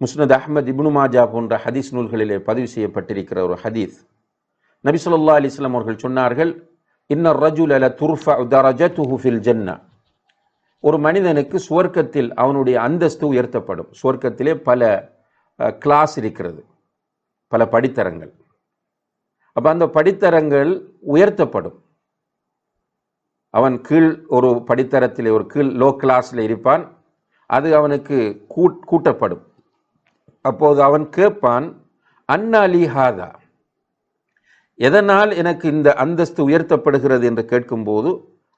முஸ்னத் அஹ்மத் இப்னு மாஜா போன்ற ஹதீஸ் நூல்களிலே பதிவு செய்யப்பட்டிருக்கிற ஒரு ஹதீஸ். நபி சொல்லா அலைஹி அவர்கள் சொன்னார்கள் இன்ன ரஜுல ல துர்ஃபஉ தரஜத்துஹு ஃபில் ஜன்னah ஒரு மனிதனுக்கு சுவர்க்கத்தில் அவனுடைய அந்தஸ்து உயர்த்தப்படும். சுவர்க்கத்திலே பல கிளாஸ் இருக்கிறது. பல படித்தரங்கள். அப்போ அந்த படித்தரங்கள் உயர்த்தப்படும். அவன் கீழ் ஒரு படித்தரத்தில் ஒரு கீழ் லோ கிளாஸில் இருப்பான். அது அவனுக்கு கூட்டப்படும். அப்போது அவன் கேட்பான் அன்னாலி ஹாதா? எதனால் எனக்கு இந்த அந்தஸ்து உயர்த்தப்படுகிறது? என்று கேட்கும்போது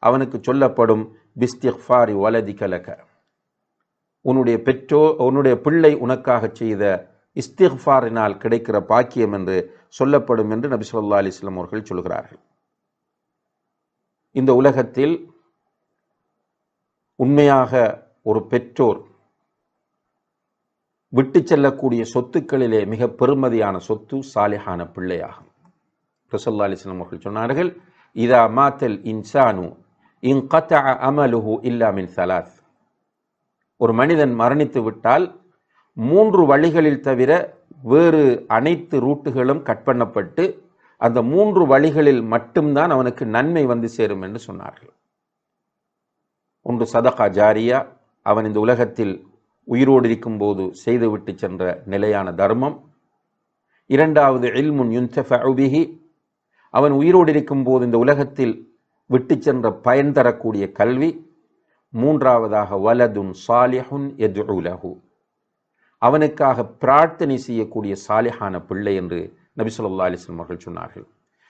அவனுக்கு சொல்லப்படும் பிஸ்திஃபாரி வலதி கலக உன்னுடைய பெற்றோ உன்னுடைய பிள்ளை உனக்காக செய்த இஸ்திஃபாரினால் கிடைக்கிற பாக்கியம் என்று சொல்லப்படும் என்று நபி சொல்லா அலிஸ்லாம் அவர்கள் சொல்கிறார்கள். இந்த உலகத்தில் உண்மையாக ஒரு பெற்றோர் விட்டு செல்லக்கூடிய சொத்துக்களிலே மிக பெருமதியான சொத்து சாலிஹான பிள்ளையாகும். ரசல்லா அலிஸ்லாம் அவர்கள் சொன்னார்கள் இதா மாத்தல் இன்சானு இன் கத்த அமலுஹு இல்லாமின் சலாஸ் ஒரு மனிதன் மரணித்து விட்டால் மூன்று வழிகளில் தவிர வேறு அனைத்து ரூட்டுகளும் கட் பண்ணப்பட்டு அந்த மூன்று வழிகளில் மட்டும்தான் அவனுக்கு நன்மை வந்து சேரும் என்று சொன்னார்கள். ஒன்று சதகா ஜாரியா அவன் இந்த உலகத்தில் உயிரோடு இருக்கும்போது செய்துவிட்டு சென்ற நிலையான தர்மம். இரண்டாவது இல்முன் யுன்தஃபிஹி அவன் உயிரோடு இருக்கும்போது இந்த உலகத்தில் விட்டு சென்ற பயன் தரக்கூடிய கல்வி. மூன்றாவதாக வலதுன் சாலிஹுன் எதுலஹு அவனுக்காக பிரார்த்தனை செய்யக்கூடிய சாலிஹான பிள்ளை என்று நபி சொல்லா அலிஸ்லம் அவர்கள் சொன்னார்கள்.